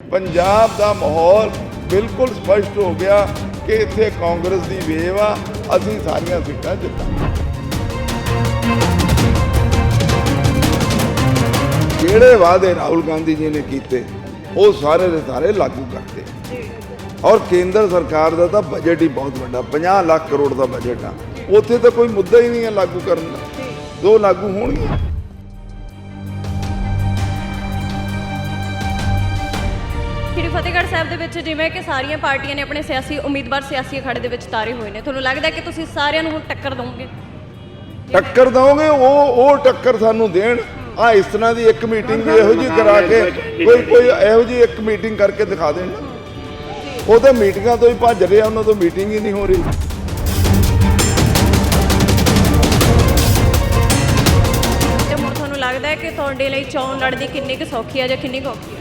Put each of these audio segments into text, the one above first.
ਪੰਜਾਬ ਦਾ ਮਾਹੌਲ ਬਿਲਕੁਲ ਸਪਸ਼ਟ ਹੋ ਗਿਆ ਕਿ ਇੱਥੇ ਕਾਂਗਰਸ ਦੀ ਵੇਵ ਆ, ਅਸੀਂ ਸਾਰੀਆਂ ਸੀਟਾਂ ਜਿੱਤਾਂਗੇ। ਜਿਹੜੇ ਵਾਅਦੇ ਰਾਹੁਲ ਗਾਂਧੀ ਜੀ ਨੇ ਕੀਤੇ, ਉਹ ਸਾਰੇ ਦੇ ਸਾਰੇ ਲਾਗੂ ਕਰਤੇ ਔਰ ਕੇਂਦਰ ਸਰਕਾਰ ਦਾ ਤਾਂ ਬਜਟ ਹੀ ਬਹੁਤ ਵੱਡਾ 50 ਲੱਖ ਕਰੋੜ ਦਾ ਬਜਟ ਆ। ਉੱਥੇ ਤਾਂ ਕੋਈ ਮੁੱਦਾ ਹੀ ਨਹੀਂ ਹੈ ਲਾਗੂ ਕਰਨ ਦਾ। ਦੋ ਲਾਗੂ ਹੋਣਗੇ ਸ਼੍ਰੀ ਫਤਿਹਗੜ੍ਹ ਸਾਹਿਬ ਦੇ ਵਿੱਚ ਜਿਵੇਂ ਕਿ ਸਾਰੀਆਂ ਪਾਰਟੀਆਂ ਨੇ ਆਪਣੇ ਸਿਆਸੀ ਉਮੀਦਵਾਰ ਸਿਆਸੀ ਅਖਾੜੇ ਦੇ ਵਿੱਚ ਤਾਰੇ ਹੋਏ ਨੇ। ਤੁਹਾਨੂੰ ਲੱਗਦਾ ਕਿ ਤੁਸੀਂ ਸਾਰਿਆਂ ਨੂੰ ਹੁਣ ਟੱਕਰ ਦੋਗੇ ਟੱਕਰ ਦਵੋਗੇ ਉਹ ਉਹ ਟੱਕਰ ਸਾਨੂੰ ਦੇਣ। ਆ ਇਸ ਤਰ੍ਹਾਂ ਦੀ ਇੱਕ ਮੀਟਿੰਗ ਵੀ ਇਹੋ ਜੀ ਕਰਾ ਕੇ ਕੋਈ ਕੋਈ ਇਹੋ ਜੀ ਇੱਕ ਮੀਟਿੰਗ ਕਰਕੇ ਦਿਖਾ ਦੇਣ। ਉਹ ਤਾਂ ਮੀਟਿੰਗਾਂ ਤੋਂ ਹੀ ਭੱਜ ਰਿਹਾ ਉਹਨਾਂ ਤੋਂ ਮੀਟਿੰਗ ਹੀ ਨਹੀਂ ਹੋ ਰਹੀ। ਤੇ ਹੁਣ ਤੁਹਾਨੂੰ ਲੱਗਦਾ ਹੈ ਕਿ ਤੁਹਾਡੇ ਲਈ ਚੋਣ ਲੜਨੀ ਕਿੰਨੀ ਕੁ ਸੌਖੀ ਹੈ ਜਾਂ ਕਿੰਨੀ ਕੁ ਔਖੀ ਹੈ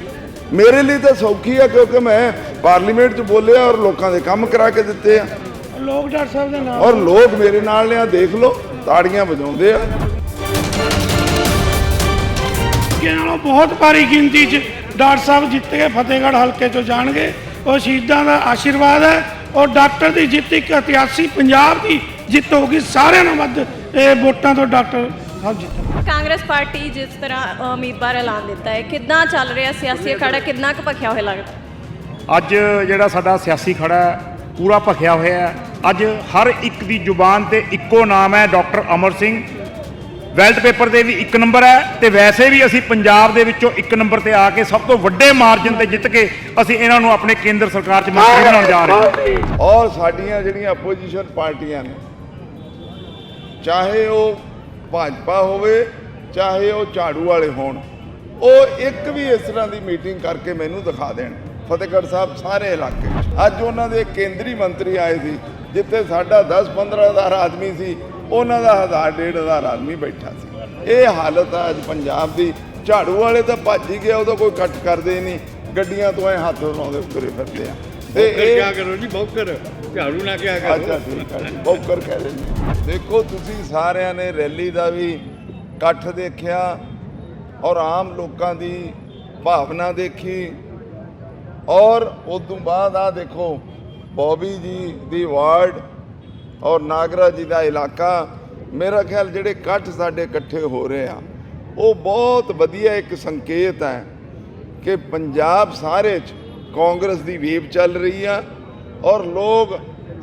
ਮੇਰੇ ਲਈ ਤਾਂ ਸੌਖੀ ਆ ਕਿਉਂਕਿ ਮੈਂ ਪਾਰਲੀਮੈਂਟ 'ਚ ਬੋਲਿਆ ਔਰ ਲੋਕਾਂ ਦੇ ਕੰਮ ਕਰਾ ਕੇ ਦਿੱਤੇ ਆ। ਲੋਕ ਡਾਕਟਰ ਸਾਹਿਬ ਦੇ ਨਾਲ ਔਰ ਲੋਕ ਮੇਰੇ ਨਾਲ ਨੇ ਆ ਦੇਖ ਲਓ ਤਾੜੀਆਂ ਵਜਾਉਂਦੇ ਆ। ਅੱਗੇ ਨਾਲੋਂ ਬਹੁਤ ਭਾਰੀ ਗਿਣਤੀ 'ਚ ਡਾਕਟਰ ਸਾਹਿਬ ਜਿੱਤ ਕੇ ਫਤਿਹਗੜ੍ਹ ਹਲਕੇ 'ਚੋਂ ਜਾਣਗੇ। ਉਹ ਸ਼ਹੀਦਾਂ ਦਾ ਆਸ਼ੀਰਵਾਦ ਹੈ ਔਰ ਡਾਕਟਰ ਦੀ ਜਿੱਤ ਇੱਕ ਇਤਿਹਾਸੀ ਪੰਜਾਬ ਦੀ ਜਿੱਤ ਹੋਊਗੀ। ਸਾਰਿਆਂ ਨਾਲੋਂ ਵੱਧ ਇਹ ਵੋਟਾਂ ਤੋਂ ਡਾਕਟਰ ਕਾਂਗਰਸ ਪਾਰਟੀ ਜਿਸ ਤਰ੍ਹਾਂ ਉਮੀਦਵਾਰ ਐਲਾਨ ਦਿੱਤਾ ਹੈ ਕਿੱਦਾਂ ਚੱਲ ਰਿਹਾ ਸਿਆਸੀ ਅਖਾੜਾ? ਕਿੰਨਾ ਕੁ ਭਖਿਆ ਹੋਇਆ ਲੱਗਦਾ? ਅੱਜ ਜਿਹੜਾ ਸਾਡਾ ਸਿਆਸੀ ਖੜਾ ਹੈ, ਪੂਰਾ ਭਖਿਆ ਹੋਇਆ ਹੈ। ਅੱਜ ਹਰ ਇੱਕ ਦੀ ਜ਼ੁਬਾਨ ਤੇ ਇੱਕੋ ਨਾਮ ਹੈ doctor Amar Singh. Ballot paper ਦੇ ਵੀ ਇੱਕ ਨੰਬਰ ਹੈ ਤੇ ਵੈਸੇ ਵੀ ਅਸੀਂ ਪੰਜਾਬ ਦੇ ਵਿੱਚੋਂ ਇੱਕ ਨੰਬਰ ਤੇ ਆ ਕੇ ਸਭ ਤੋਂ ਵੱਡੇ ਮਾਰਜਨ ਤੇ ਜਿੱਤ ਕੇ ਅਸੀਂ ਇਹਨਾਂ ਨੂੰ ਆਪਣੇ ਕੇਂਦਰ ਸਰਕਾਰ 'ਚ ਮੰਤਰੀ ਬਣਾਉਣ ਜਾ ਰਹੇ ਹਾਂ। ਔਰ ਸਾਡੀਆਂ ਜਿਹੜੀਆਂ ਆਪੋਜੀਸ਼ਨ ਪਾਰਟੀਆਂ ਨੇ ਚਾਹੇ ਉਹ ਭਾਜਪਾ ਹੋਵੇ, ਚਾਹੇ ਉਹ ਝਾੜੂ ਵਾਲੇ ਹੋਣ, ਉਹ ਇੱਕ ਵੀ ਇਸ ਤਰ੍ਹਾਂ ਦੀ ਮੀਟਿੰਗ ਕਰਕੇ ਮੈਨੂੰ ਦਿਖਾ ਦੇਣ। ਫਤਿਹਗੜ੍ਹ ਸਾਹਿਬ ਸਾਰੇ ਇਲਾਕੇ ਅੱਜ ਉਹਨਾਂ ਦੇ ਕੇਂਦਰੀ ਮੰਤਰੀ ਆਏ ਸੀ, ਜਿੱਥੇ ਸਾਡਾ 10-15 ਹਜ਼ਾਰ ਆਦਮੀ ਸੀ, ਉਹਨਾਂ ਦਾ ਹਜ਼ਾਰ ਡੇਢ ਹਜ਼ਾਰ ਆਦਮੀ ਬੈਠਾ ਸੀ। ਇਹ ਹਾਲਤ ਆ ਅੱਜ ਪੰਜਾਬ ਦੀ। ਝਾੜੂ ਵਾਲੇ ਤਾਂ ਭੱਜ ਹੀ ਗਿਆ ਉਹਦਾ ਕੋਈ ਕੱਟ ਕਰਦੇ ਹੀ ਨਹੀਂ। ਗੱਡੀਆਂ ਤੋਂ ਐ ਹੱਥ ਲਾਉਂਦੇ ਤੁਰੇ ਫਿਰਦੇ ਆ। ਤੇ ਬੌਕਰ ਕਿਆ ਕਰੋ ਜੀ ਬੌਕਰ। ਝਾੜੂ ਨਾ ਕਿਆ ਕਰੋ। ਅੱਛਾ ਠੀਕ ਹੈ ਜੀ ਬੌਕਰ ਕਹਿ ਦਿੰਦੇ ਦੇਖੋ ਤੁਸੀਂ ਸਾਰਿਆਂ ਨੇ ਰੈਲੀ ਦਾ ਵੀ ਇਕੱਠ ਦੇਖਿਆ ਔਰ ਆਮ ਲੋਕਾਂ ਦੀ ਭਾਵਨਾ ਦੇਖੀ। ਔਰ ਉਸ ਤੋਂ ਬਾਅਦ ਆ ਦੇਖੋ ਬੋਬੀ ਜੀ ਦੀ ਵਾਰਡ ਔਰ ਨਾਗਰਾ ਜੀ ਦਾ ਇਲਾਕਾ ਮੇਰਾ ਖਿਆਲ ਜਿਹੜੇ ਇਕੱਠ ਸਾਡੇ ਇਕੱਠੇ ਹੋ ਰਹੇ ਆ ਉਹ ਬਹੁਤ ਵਧੀਆ ਇੱਕ ਸੰਕੇਤ ਹੈ ਕਿ ਪੰਜਾਬ ਸਾਰੇ 'ਚ ਕਾਂਗਰਸ ਦੀ ਵੇਵ ਚੱਲ ਰਹੀ ਆ ਔਰ ਲੋਕ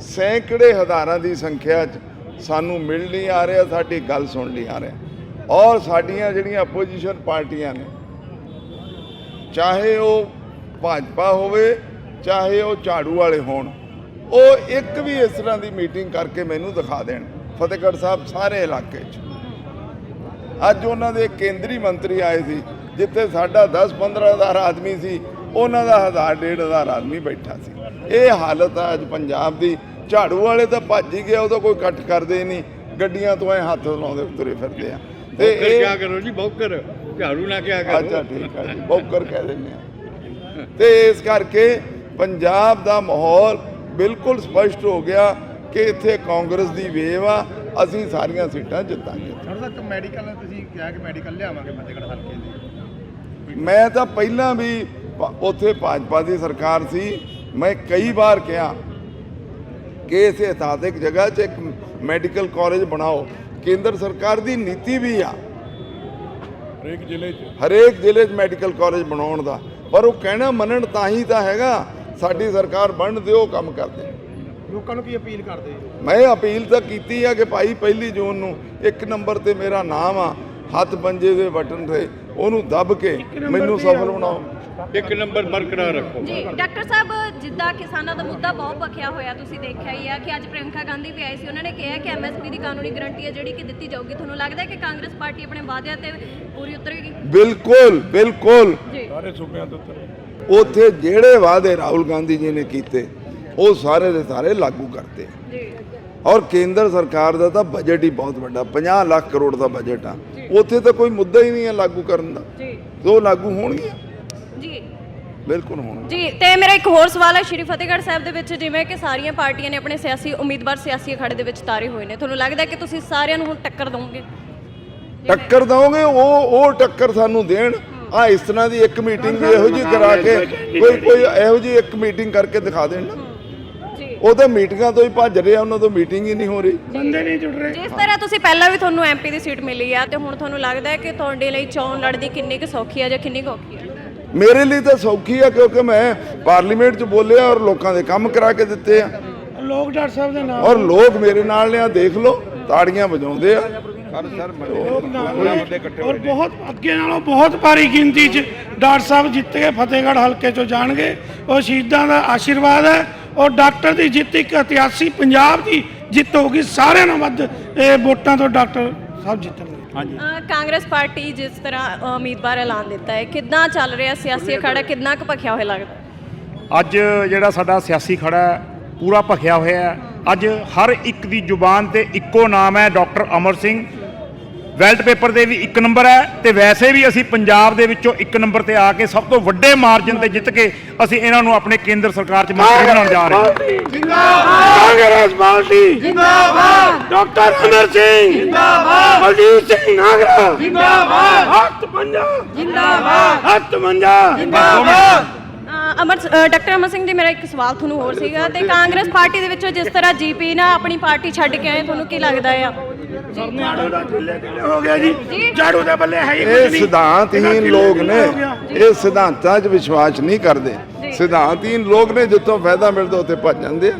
ਸੈਂਕੜੇ ਹਜ਼ਾਰਾਂ ਦੀ ਸੰਖਿਆ 'ਚ ਸਾਨੂੰ ਮਿਲ ਨਹੀਂ ਆ ਰਿਹਾ, ਸਾਡੀ ਗੱਲ ਸੁਣ ਨਹੀਂ ਆ ਰਿਹਾ। ਔਰ ਸਾਡੀਆਂ ਜਿਹੜੀਆਂ ਆਪੋਜੀਸ਼ਨ ਪਾਰਟੀਆਂ ਨੇ, ਚਾਹੇ ਉਹ ਭਾਜਪਾ ਹੋਵੇ, ਚਾਹੇ ਉਹ ਝਾੜੂ ਵਾਲੇ ਹੋਣ, ਉਹ ਇੱਕ ਵੀ ਇਸ ਤਰ੍ਹਾਂ ਦੀ ਮੀਟਿੰਗ ਕਰਕੇ ਮੈਨੂੰ ਦਿਖਾ ਦੇਣ, ਫਤਿਹਗੜ੍ਹ ਸਾਹਿਬ ਸਾਰੇ ਇਲਾਕੇ 'ਚ। ਅੱਜ ਉਹਨਾਂ ਦੇ ਕੇਂਦਰੀ ਮੰਤਰੀ ਆਏ ਸੀ, ਜਿੱਥੇ ਸਾਡਾ 10-15 ਹਜ਼ਾਰ ਆਦਮੀ ਸੀ ਉਹਨਾਂ ਦਾ ਹਜ਼ਾਰ ਡੇਢ ਹਜ਼ਾਰ ਆਦਮੀ ਬੈਠਾ ਸੀ। ਇਹ ਹਾਲਤ ਆ ਅੱਜ ਪੰਜਾਬ ਦੀ। ਝਾੜੂ ਵਾਲੇ ਤਾਂ ਭੱਜ ਹੀ ਗਿਆ ਉਹਦਾ ਕੋਈ ਕੱਟ ਕਰਦੇ ਨਹੀਂ। ਗੱਡੀਆਂ ਤੋਂ ਐ ਹੱਥ ਲਾਉਂਦੇ ਤੁਰੇ ਫਿਰਦੇ ਆ। ਤੇ ਇਹ ਕਿਆ ਕਰੋ ਜੀ ਬੌਕਰ। ਝਾੜੂ ਨਾ ਕਿਆ ਕਰੋ। ਅੱਛਾ ਠੀਕ ਹੈ ਜੀ ਬੌਕਰ ਕਹਿ ਦਿੰਦੇ ਆ। ਤੇ ਇਸ ਕਰਕੇ ਪੰਜਾਬ ਦਾ ਮਾਹੌਲ ਬਿਲਕੁਲ ਸਪਸ਼ਟ ਹੋ ਗਿਆ ਕਿ ਇੱਥੇ ਕਾਂਗਰਸ ਦੀ ਵੇਵ ਆ। ਅਸੀਂ ਸਾਰੀਆਂ ਸੀਟਾਂ ਜਿੱਤਾਂਗੇ ਥੋੜਾ ਤੱਕ ਮੈਡੀਕਲ ਤੁਸੀਂ ਕਿਹਾ ਕਿ ਮੈਡੀਕਲ ਲਿਆਵਾਂਗੇ ਫਤਿਹਗੜ੍ਹ ਹਲਕੇ ਦੇ। ਮੈਂ ਤਾਂ ਪਹਿਲਾਂ ਵੀ ਉੱਥੇ ਭਾਜਪਾ ਦੀ ਸਰਕਾਰ ਸੀ। ਮੈਂ ਕਈ ਵਾਰ ਕਿਹਾ ਕਿ ਇਸ ਇਤਿਹਾਸਿਕ ਜਗ੍ਹਾ 'ਚ ਇੱਕ ਮੈਡੀਕਲ ਕਾਲਜ ਬਣਾਓ। ਕੇਂਦਰ ਸਰਕਾਰ ਦੀ ਨੀਤੀ ਵੀ ਆ। ਹਰੇਕ ਜ਼ਿਲ੍ਹੇ 'ਚ? ਹਰੇਕ ਜ਼ਿਲ੍ਹੇ 'ਚ ਮੈਡੀਕਲ ਕਾਲਜ ਬਣਾਉਣ ਦਾ। ਪਰ ਉਹ ਕਹਿਣਾ ਮੰਨਣ ਤਾਂ ਹੀ ਤਾਂ ਹੈਗਾ ਸਾਡੀ ਸਰਕਾਰ ਬਣ ਦਿਓ ਕੰਮ ਕਰਦੇ ਲੋਕਾਂ ਨੂੰ ਕੀ ਅਪੀਲ ਕਰਦੇ? ਮੈਂ ਅਪੀਲ ਤਾਂ ਕੀਤੀ ਆ ਕਿ ਭਾਈ ਪਹਿਲੀ ਜੂਨ ਨੂੰ ਇੱਕ ਨੰਬਰ ਤੇ ਮੇਰਾ ਨਾਮ ਆ। ਹੱਥ ਪੰਜੇ ਦੇ ਬਟਨ ਤੇ ਉਹਨੂੰ ਦੱਬ ਕੇ ਮੈਨੂੰ ਸਫਲ ਬਣਾਓ। ਇੱਕ ਨੰਬਰ ਬਰਕਰਾਰ ਰੱਖੋ। ਜੀ ਡਾਕਟਰ ਸਾਹਿਬ ਜਿੱਦਾਂ ਕਿਸਾਨਾਂ ਦਾ ਮੁੱਦਾ ਬਹੁਤ ਭਖਿਆ ਹੋਇਆ ਤੁਸੀਂ ਦੇਖਿਆ ਹੀ ਆ ਕਿ ਅੱਜ ਪ੍ਰਿਯੰਕਾ ਗਾਂਧੀ ਵੀ ਆਏ ਸੀ। ਉਹਨਾਂ ਨੇ ਕਿਹਾ ਕਿ ਐਮਐਸਪੀ ਦੀ ਕਾਨੂੰਨੀ ਗਾਰੰਟੀ ਹੈ ਜਿਹੜੀ ਕਿ ਦਿੱਤੀ ਜਾਊਗੀ। ਤੁਹਾਨੂੰ ਲੱਗਦਾ ਹੈ ਕਿ ਕਾਂਗਰਸ ਪਾਰਟੀ ਆਪਣੇ ਵਾਅਦਿਆਂ ਤੇ ਪੂਰੀ ਉਤਰੇਗੀ? ਬਿਲਕੁਲ ਬਿਲਕੁਲ। ਜੀ। ਉੱਥੇ ਜਿਹੜੇ ਵਾਅਦੇ ਰਾਹੁਲ ਗਾਂਧੀ ਜੀ ਨੇ ਕੀਤੇ ਉਹ ਸਾਰੇ ਦੇ ਸਾਰੇ ਲਾਗੂ ਕਰਤੇ। ਜੀ। ਔਰ ਕੇਂਦਰ ਸਰਕਾਰ ਦਾ ਤਾਂ ਬਜਟ ਹੀ ਬਹੁਤ ਵੱਡਾ 50 ਲੱਖ ਕਰੋੜ ਦਾ ਬਜਟ ਆ। ਉੱਥੇ ਤਾਂ ਕੋਈ ਮੁੱਦਾ ਹੀ ਨਹੀਂ ਹੈ ਲਾਗੂ ਕਰਨ ਦਾ। ਜੀ। ਉਹ ਲਾਗੂ ਹੋਣਗੇ? ਜੀ। ਬਿਲਕੁਲ ਹੋਣਗੇ। ਜੀ ਤੇ ਮੇਰਾ ਇੱਕ ਹੋਰ ਸਵਾਲ ਹੈ ਸ਼੍ਰੀ ਫਤਿਹਗੜ੍ਹ ਸਾਹਿਬ ਦੇ ਵਿੱਚ ਜਿਵੇਂ ਕਿ ਸਾਰੀਆਂ ਪਾਰਟੀਆਂ ਨੇ ਆਪਣੇ ਸਿਆਸੀ ਉਮੀਦਵਾਰ ਸਿਆਸੀ ਅਖਾੜੇ ਦੇ ਵਿੱਚ ਤਾਰੇ ਹੋਏ ਨੇ ਤੁਹਾਨੂੰ ਲੱਗਦਾ ਹੈ ਕਿ ਤੁਸੀਂ ਸਾਰਿਆਂ ਨੂੰ ਹੁਣ ਟੱਕਰ ਦੋਗੇ ਟੱਕਰ ਦਵੋਗੇ ਉਹ ਉਹ ਟੱਕਰ ਸਾਨੂੰ ਦੇਣ। ਆ ਇਸ ਤਰ੍ਹਾਂ ਦੀ ਇੱਕ ਮੀਟਿੰਗ ਵੀ ਇਹੋ ਜਿਹੀ ਕਰਾ ਕੇ ਕੋਈ ਕੋਈ ਇਹੋ ਜਿਹੀ ਇੱਕ ਮੀਟਿੰਗ ਕਰਕੇ ਦਿਖਾ ਦੇਣ ਨਾ। ਜੀ ਉਹ ਤਾਂ ਮੀਟਿੰਗਾਂ ਤੋਂ ਹੀ ਭੱਜ ਰਹੇ ਆ ਉਹਨਾਂ ਤੋਂ ਮੀਟਿੰਗ ਹੀ ਨਹੀਂ ਹੋ ਰਹੀ। ਬੰਦੇ ਨਹੀਂ ਜੁੜ ਰਹੇ। ਜਿਸ ਤਰ੍ਹਾਂ ਤੁਸੀਂ ਪਹਿਲਾਂ ਵੀ ਤੁਹਾਨੂੰ ਐਮਪੀ ਦੀ ਸੀਟ ਮਿਲੀ ਆ ਤੇ ਹੁਣ ਤੁਹਾਨੂੰ ਲੱਗਦਾ ਹੈ ਕਿ ਤੁਹਾਡੇ ਲਈ ਚੋਣ ਲੜਦੀ ਕਿੰਨੀ ਕੁ ਸੌਖੀ ਆ ਜਾਂ ਕਿੰਨੀ ਕੁ ਔਖੀ ਆ? ਮੇਰੇ ਲਈ ਤਾਂ ਸੌਖੀ ਆ ਕਿਉਂਕਿ ਮੈਂ ਪਾਰਲੀਮੈਂਟ 'ਚ ਬੋਲਿਆ ਔਰ ਲੋਕਾਂ ਦੇ ਕੰਮ ਕਰਾ ਕੇ ਦਿੱਤੇ ਆ। ਲੋਕ ਡਾਕਟਰ ਸਾਹਿਬ ਦੇ ਨਾਮ ਔਰ ਲੋਕ ਮੇਰੇ ਨਾਲ ਨੇ ਆ ਦੇਖ ਲਓ ਤਾੜੀਆਂ ਵਜਾਉਂਦੇ ਆ। ਔਰ ਬਹੁਤ ਅੱਗੇ ਨਾਲੋਂ ਬਹੁਤ ਭਾਰੀ ਗਿਣਤੀ 'ਚ ਡਾਕਟਰ ਸਾਹਿਬ ਜਿੱਤ ਕੇ ਫਤਿਹਗੜ੍ਹ ਹਲਕੇ 'ਚੋਂ ਜਾਣਗੇ। ਉਹ ਸ਼ਹੀਦਾਂ ਦਾ ਆਸ਼ੀਰਵਾਦ ਹੈ। ਔਰ ਡਾਕਟਰ ਦੀ ਜਿੱਤ ਇੱਕ ਇਤਿਹਾਸੀ ਪੰਜਾਬ ਦੀ ਜਿੱਤ ਹੋਗੀ ਸਾਰਿਆਂ ਨਾਲੋਂ ਵੱਧ ਇਹ ਵੋਟਾਂ ਤੋਂ ਡਾਕਟਰ ਸਾਹਿਬ ਜਿੱਤਣਗੇ। ਅ, ਕਾਂਗਰਸ ਪਾਰਟੀ ਜਿਸ ਤਰ੍ਹਾਂ ਉਮੀਦਵਾਰ ਐਲਾਨ ਦਿੱਤਾ ਹੈ ਕਿੱਦਾਂ ਚੱਲ ਰਿਹਾ ਸਿਆਸੀ ਅਖਾੜਾ? ਕਿੰਨਾ ਕੁ ਭਖਿਆ ਹੋਇਆ ਲੱਗਦਾ? ਅੱਜ ਜਿਹੜਾ ਸਾਡਾ ਸਿਆਸੀ ਖੜਾ ਹੈ, ਪੂਰਾ ਭਖਿਆ ਹੋਇਆ ਹੈ। ਅੱਜ ਹਰ ਇੱਕ ਦੀ ਜ਼ੁਬਾਨ ਤੇ ਇੱਕੋ ਨਾਮ ਹੈ doctor Amar Singh. Ballot paper ਦੇ ਵੀ ਇੱਕ ਨੰਬਰ ਹੈ ਤੇ ਵੈਸੇ ਵੀ ਅਸੀਂ ਪੰਜਾਬ ਦੇ ਵਿੱਚੋਂ ਇੱਕ ਨੰਬਰ ਤੇ ਆ ਕੇ ਸਭ ਤੋਂ ਵੱਡੇ ਮਾਰਜਨ ਤੇ ਜਿੱਤ ਕੇ ਅਸੀਂ ਇਹਨਾਂ ਨੂੰ ਆਪਣੇ ਕੇਂਦਰ ਸਰਕਾਰ 'ਚ ਮੰਤਰੀ ਬਣਾਉਣ ਜਾ ਰਹੇ ਹਾਂ। ਕਾਂਗਰਸ ਪਾਰਟੀ। ਜਿੰਦਾਬਾਦ। ਡਾਕਟਰ ਅਮਰ ਸਿੰਘ। ਜਿੰਦਾਬਾਦ। ਬਲਜੀਤ ਸਿੰਘ ਨਾਗਰਾ। ਜਿੰਦਾਬਾਦ। ਹੱਥ ਪੰਜਾ ਜਿੰਦਾਬਾਦ। ਹੱਥ ਪੰਜਾ ਅ, ਅਮਰ ਡਾਕਟਰ ਅਮਰ ਸਿੰਘ ਜੀ ਮੇਰਾ ਇੱਕ ਸਵਾਲ ਤੁਹਾਨੂੰ ਹੋਰ ਸੀਗਾ ਤੇ ਕਾਂਗਰਸ ਪਾਰਟੀ ਦੇ ਵਿੱਚੋਂ ਜਿਸ ਤਰ੍ਹਾਂ ਜੀਪੀ ਨਾ ਆਪਣੀ ਪਾਰਟੀ ਛੱਡ ਕੇ ਆਏ ਤੁਹਾਨੂੰ ਕੀ ਲੱਗਦਾ ਆ? ਝਾੜੂ ਦਾ ਢਿੱਲੇ ਢਿੱਲੇ ਹੋ ਗਿਆ ਜੀ। ਝਾੜੂ ਦੇ ਬੱਲੇ ਹੈ ਹੀ ਕੁਝ ਇਹ ਨਹੀਂ। ਸਿਧਾਂਤਹੀਨ ਲੋਕ ਨੇ। ਇਹ ਸਿਧਾਂਤਾਂ 'ਚ ਵਿਸ਼ਵਾਸ ਨਹੀਂ ਕਰਦੇ। ਸਿਧਾਂਤਹੀਨ ਲੋਕ ਨੇ ਜਿੱਥੋਂ ਫਾਇਦਾ ਮਿਲਦਾ ਉੱਥੇ ਭੱਜ ਜਾਂਦੇ ਆ।